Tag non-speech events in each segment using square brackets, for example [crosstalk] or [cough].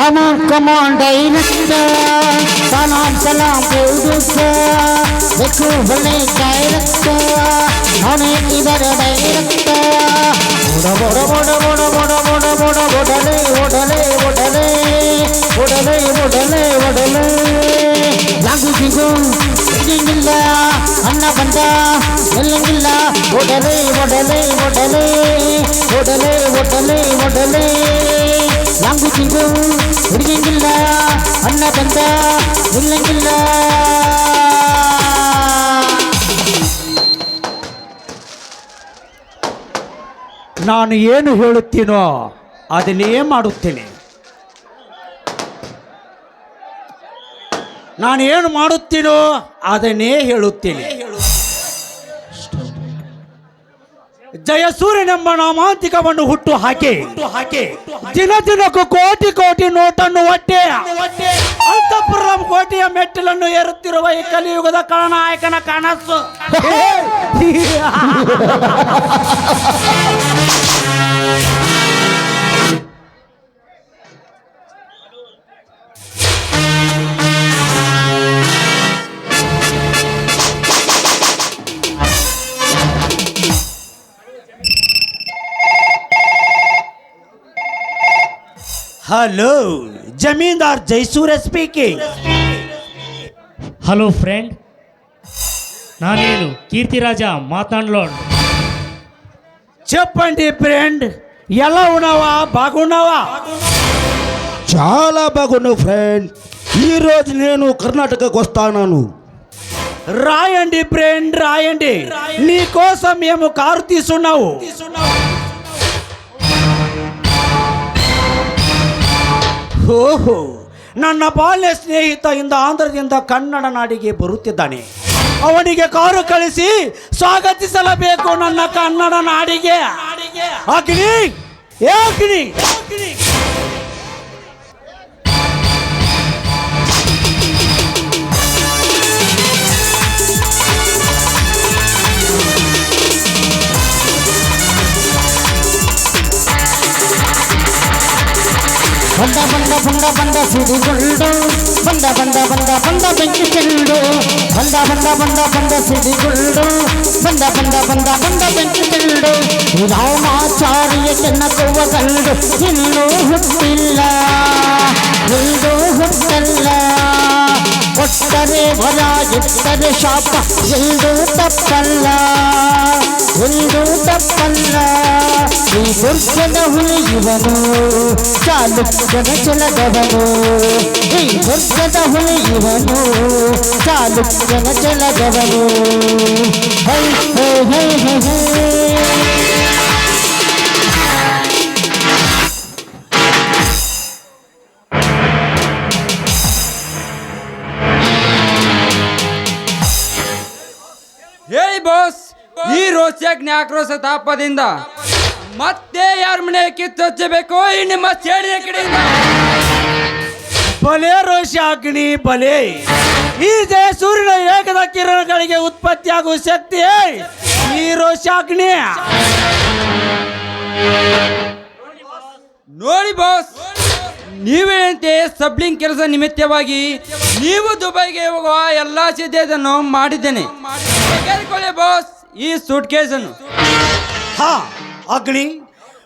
Come on, come on, director. Salam, salam, producer. வெக்குவலை director அவனே இவர் டைரக்டர் உட உட உட உட உட உட உட உடலே உடலே உடலே உடலே உடலே உடலே லாகு ஜிகு இல்லைங்கில்ல அண்ணா பண்டா இல்லைங்கில்ல உடலே உடலே உடலே உடலே உடலே உடலே ಸಿಗು ಹಿಡಿಯಂಗಿಲ್ಲ ಅನ್ನ ಬಂದ ಇಲ್ಲಂಗಿಲ್ಲ. ನಾನು ಏನು ಹೇಳುತ್ತೀನೋ ಅದನ್ನೇ ಮಾಡುತ್ತೇನೆ. ನಾನು ಏನು ಮಾಡುತ್ತೀನೋ ಅದನ್ನೇ ಹೇಳುತ್ತೇನೆ. ಜಯಸೂರ್ಯನೆಂಬ ನಾಮಾಂತಿಕವನ್ನು ಹುಟ್ಟು ಹಾಕಿ. ಹಾಕಿ. ದಿನ ದಿನಕ್ಕೂ ಕೋಟಿ ಕೋಟಿ ನೋಟನ್ನು ಒಟ್ಟೆ. ಅಂತಪುರಂ ಕೋಟೆಯ ಮೆಟ್ಟಿಲನ್ನು ಏರುತ್ತಿರುವ ಈ ಕಲಿಯುಗದ ಖಳನಾಯಕನ ಕನಸು. [laughs] Hello Zamindar Jaisurya speaking hello friend నా నేను కీర్తిరాజా మాతాండ్లో చెప్పండి ఫ్రెండ్ ఎలా ఉన్నావా? బాగున్నావా? చాలా బాగున్నావు ఫ్రెండ్ ఈరోజు నేను కర్ణాటకకు వస్తాను రాయండి ఫ్రెండ్ రాయండి. నీ కోసం మేము కారు తీసున్నావు తీసున్నావు. ಓಹೋ, ನನ್ನ ಬಾಲ್ಯ ಸ್ನೇಹಿತ ಇಂದ ಆಂಧ್ರದಿಂದ ಕನ್ನಡ ನಾಡಿಗೆ ಬರುತ್ತಿದ್ದಾನೆ. ಅವನಿಗೆ ಕಾರು ಕಳಿಸಿ ಸ್ವಾಗತಿಸಲಬೇಕು ನನ್ನ ಕನ್ನಡ ನಾಡಿಗೆ. ಅಗ್ನಿ, ಏ ಅಗ್ನಿ. ಬಂದ. ಬಂದ ಬಂದ ಸಿಡಿಗುಂಡು ಬಂದ ಬಂದ ಬಂದ ಬಂದ ಬೆಂಕಿ ಚೆಂಡು ಬಂದ ಬಂದ ಬಂದ ಬಂದ ಸಿಡಿಗೊಂಡು ಬಂದ ಬಂದ ಬಂದ ಬಂದ ಬೆಂಕಿ ಚೆಂಡು ರಾಮಾಚಾರ್ಯ ಕೆನ್ನಕುವ ಗಂಡು ಇನ್ನೂ ಹುಟ್ಟಿಲ್ಲ ಹುಟ್ಟಲ್ಲ ಕೊಟ್ಟರೆ ವರ ಇಟ್ಟರೆ ಶಾಪ ಎಂದು ತಪ್ಪಲ್ಲ ಎಂದು ತಪ್ಪಲ್ಲ ಈ ದುರ್ಗದ ಹುಲಿ ಇವನು ಚಾಲುಕ್ಯನ ಚೆಲದವನು ಈ ದುರ್ಗದ ಹುಲಿ ಇವನು ಚಾಲುಕ್ಯನ ಚೆಲದವನು ಹೈ ಹೈ ಹೈ ಹೈ ಈ ರೋಚಜ್ಞೆ ಆಕ್ರೋಶ ತಾಪದಿಂದ. ಮತ್ತೆ ಯಾರ ಮನೆ ಕಿತ್ತೊಚ್ಚಬೇಕು ಈ ನಿಮ್ಮ ಸೇಡಿನ ಕಡೆಯಿಂದ. ಬಲೆ ರೋಷ ಅಗ್ನಿ ಬಲೆ. ಈ ಜಯ ಸೂರ್ಯನ ಏಕದ ಕಿರಣಗಳಿಗೆ ಉತ್ಪತ್ತಿಯಾಗುವ ಶಕ್ತಿ ಈ ರೋಷಾಗ್ನಿ ನೋಡಿ ಬಾಸ್ ನೀವೇನಂತೆ ಸಬ್ಲಿಂಗ್ ಕೆಲಸ ನಿಮಿತ್ತವಾಗಿ ನೀವು ದುಬೈಗೆ ಹೋಗುವ ಎಲ್ಲಾ ಸಿದ್ಧತೆಯನ್ನು ಮಾಡಿದ್ದೇನೆ. ಬಾಸ್. ಈ ಸೂಟ್ ಕೇಸನ್ನು ಹಾ ಅಗ್ನಿ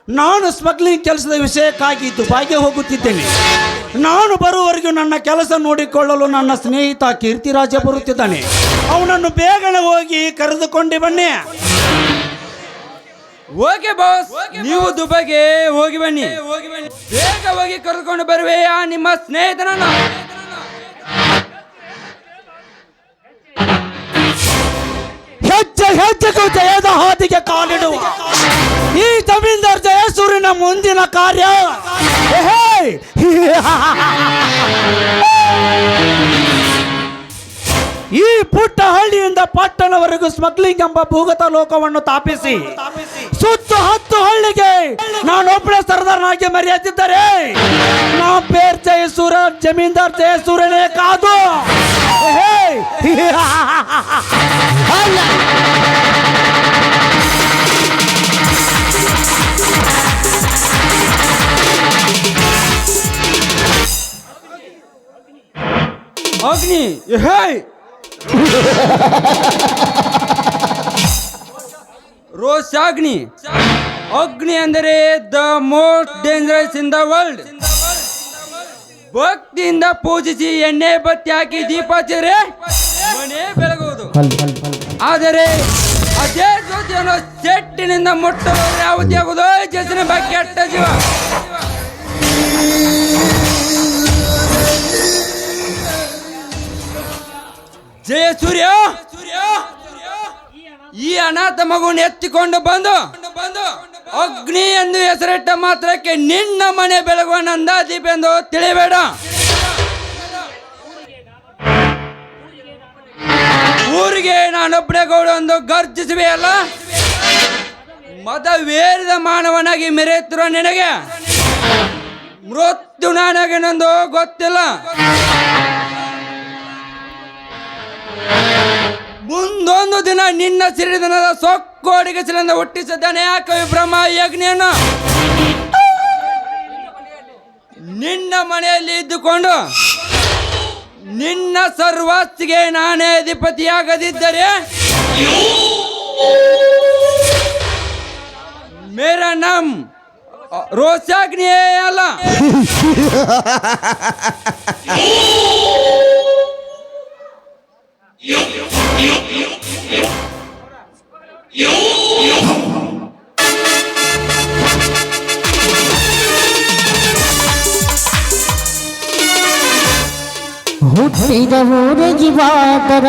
ನಾನು ಸ್ಮಗ್ಲಿಂಗ್ ಕೆಲಸದ ವಿಷಯಕ್ಕಾಗಿ ದುಬಾಯ್ಗೆ ಹೋಗುತ್ತಿದ್ದೇನೆ. ನಾನು ಬರುವವರೆಗೂ ನನ್ನ ಕೆಲಸ ನೋಡಿಕೊಳ್ಳಲು ನನ್ನ ಸ್ನೇಹಿತ ಕೀರ್ತಿರಾಜ ಬರುತ್ತಿದ್ದಾನೆ. ಅವನನ್ನು ಬೇಗನೆ ಹೋಗಿ ಕರೆದುಕೊಂಡು ಬನ್ನಿ. ಓಕೆ ಬಾಸ್ ನೀವು ದುಬೈಗೆ ಹೋಗಿ ಬನ್ನಿ. ಬೇಗ ಹೋಗಿ ಕರೆದುಕೊಂಡು ಬರುವೆಯಾ ನಿಮ್ಮ ಸ್ನೇಹಿತನನ್ನು? ಹೆಜ್ಜೆಗೂ ಜಯದ ಹಾದಿಗೆ ಕಾಲಿಡುವ. ಈ ಜಮೀನ್ದಾರ್ ಜಯಸೂರಿನ ಮುಂದಿನ ಕಾರ್ಯ! ಈ ಪುಟ್ಟ ಹಳ್ಳಿಯಿಂದ ಪಟ್ಟಣವರೆಗೂ ಸ್ಮಗ್ಲಿಂಗ್ ಎಂಬ ಭೂಗತ ಲೋಕವನ್ನು ತಾಪಿಸಿ, ಸುತ್ತು ಹತ್ತು ಹಳ್ಳಿಗೆ ನಾನೊಬ್ಬಳೆ ಸರದಾರನಾಗಿ ಮರೆಯುತ್ತಿದ್ದರೆ ನಾ ಪೇರ್ ಜಯಸೂರ, ಜಮೀನ್ದಾರ್ ಜಯಸೂರನೇ ಕಾದು. ಅಗ್ನಿ ಹೇಯ್ ರೋಸ್ ಅಗ್ನಿ ಅಂದರೆ the most dangerous in the world ಭಕ್ತಿಯಿಂದ ಪೂಜಿಸಿ ಎಣ್ಣೆ ಬತ್ತಿ ಹಾಕಿ ದೀಪ ಹಚ್ಚಿದ್ರೆ ಮನೆ ಬೆಳಗುವುದು. ಆದರೆ ಅದೇ ಜ್ಯೋತಿಯನ್ನು ಸೆಟ್ಟಿನಿಂದ ಮುಟ್ಟಲು ಯಾವುದೇ ಆಗುವುದು ಜಸಿನ ಬಗ್ಗೆ ಕೆಟ್ಟ ಜೀವ. ಜಯ ಸೂರ್ಯ. ಈ ಅನಾಥ ಮಗುವನ್ನು ಎತ್ತಿಕೊಂಡು ಬಂದು ಬಂದು ಅಗ್ನಿ ಎಂದು ಹೆಸರಿಟ್ಟ ಮಾತ್ರಕ್ಕೆ ನಿನ್ನ ಮನೆ ಬೆಳಗುವ ನಂದಾದೀಪ ಎಂದು ತಿಳಿಬೇಡ. ಊರಿಗೆ ನಾನೊಬ್ಬನೇ ಗೌಡ ಒಂದು ಗರ್ಜಿಸುವೆಯಲ್ಲ ಮದವೇರಿದ ಮಾನವನಾಗಿ ಮೆರೆಯುತ್ತಿರೋ ನಿನಗೆ ಮೃತ್ಯು ನನಗೇನೆಂದು ಗೊತ್ತಿಲ್ಲ. ಮುಂದೊಂದು ದಿನ ನಿನ್ನ ಸಿರಿದನದ ಸೊಕ್ಕೋಡಿಗೆ ಸಿಲಿಂದ ಹುಟ್ಟಿಸಿದ್ದಾನೆ. ಕವಿ ಬ್ರಹ್ಮ ಯಜ್ಞನು ನಿನ್ನ ಮನೆಯಲ್ಲಿ ಇದ್ದುಕೊಂಡು ನಿನ್ನ ಸರ್ವಾಸ್ತಿಗೆ ನಾನೇ ಅಧಿಪತಿಯಾಗದಿದ್ದರೆ ಮೇರ ನಮ್ ರೋಸಾಗ್ನಿಯೇ ಅಲ್ಲ. [laughs] ಹುಟ್ಟಿದ ಊರಿಗೆ ಬಾದರ